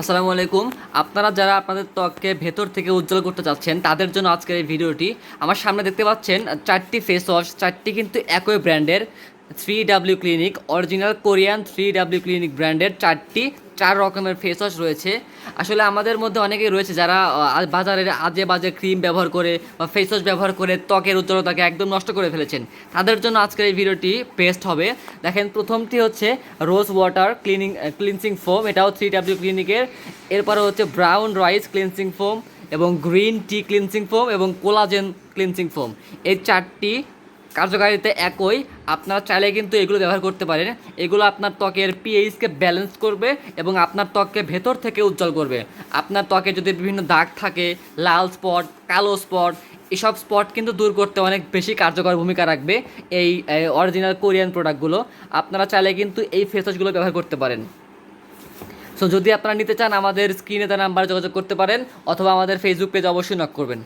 আসসালামু আলাইকুম। আপনারা যারা আপনাদের ত্বককে ভেতর থেকে উজ্জ্বল করতে চাচ্ছেন, তাদের জন্য আজকের এই ভিডিওটি। আমার সামনে দেখতে পাচ্ছেন চারটি ফেস ওয়াশ চারটি কিন্তু একই ব্র্যান্ডের three W clinic, original Korean three W clinic ব্র্যান্ডের চারটি, চার রকমের ফেস ওয়াশ রয়েছে। আসলে আমাদের মধ্যে অনেকেই রয়েছে যারা বাজারের আজে বাজে ক্রিম ব্যবহার করে বা ফেস ওয়াশ ব্যবহার করে ত্বকের উজ্জ্বলতাকে একদম নষ্ট করে ফেলেছেন। তাদের জন্য আজকের এই ভিডিওটি বেস্ট হবে। দেখেন, প্রথমটি হচ্ছে rose water cleaning cleansing foam এটাও থ্রি ডাব্লিউ ক্লিনিকের। এরপরে হচ্ছে ব্রাউন রাইস ক্লিনসিং ফোম এবং গ্রিন টি ক্লিনসিং ফোম এবং কোলাজেন ক্লিনসিং ফোম এই চারটি কার্যকারিতা একই, আপনারা চাইলে কিন্তু এগুলো ব্যবহার করতে পারেন। এগুলো আপনার ত্বকের পিএইচকে ব্যালেন্স করবে এবং আপনার ত্বককে ভেতর থেকে উজ্জ্বল করবে। আপনার ত্বকে যদি বিভিন্ন দাগ থাকে, লাল স্পট কালো স্পট এসব স্পট কিন্তু দূর করতে অনেক বেশি কার্যকর ভূমিকা রাখবে এই অরিজিনাল কোরিয়ান প্রোডাক্টগুলো আপনারা চাইলে কিন্তু এই ফেস ওয়াশগুলো ব্যবহার করতে পারেন। সো যদি আপনারা নিতে চান আমাদের স্ক্রিনে তার নাম্বারে যোগাযোগ করতে পারেন, অথবা আমাদের ফেসবুক পেজ অবশ্যই নক করবেন।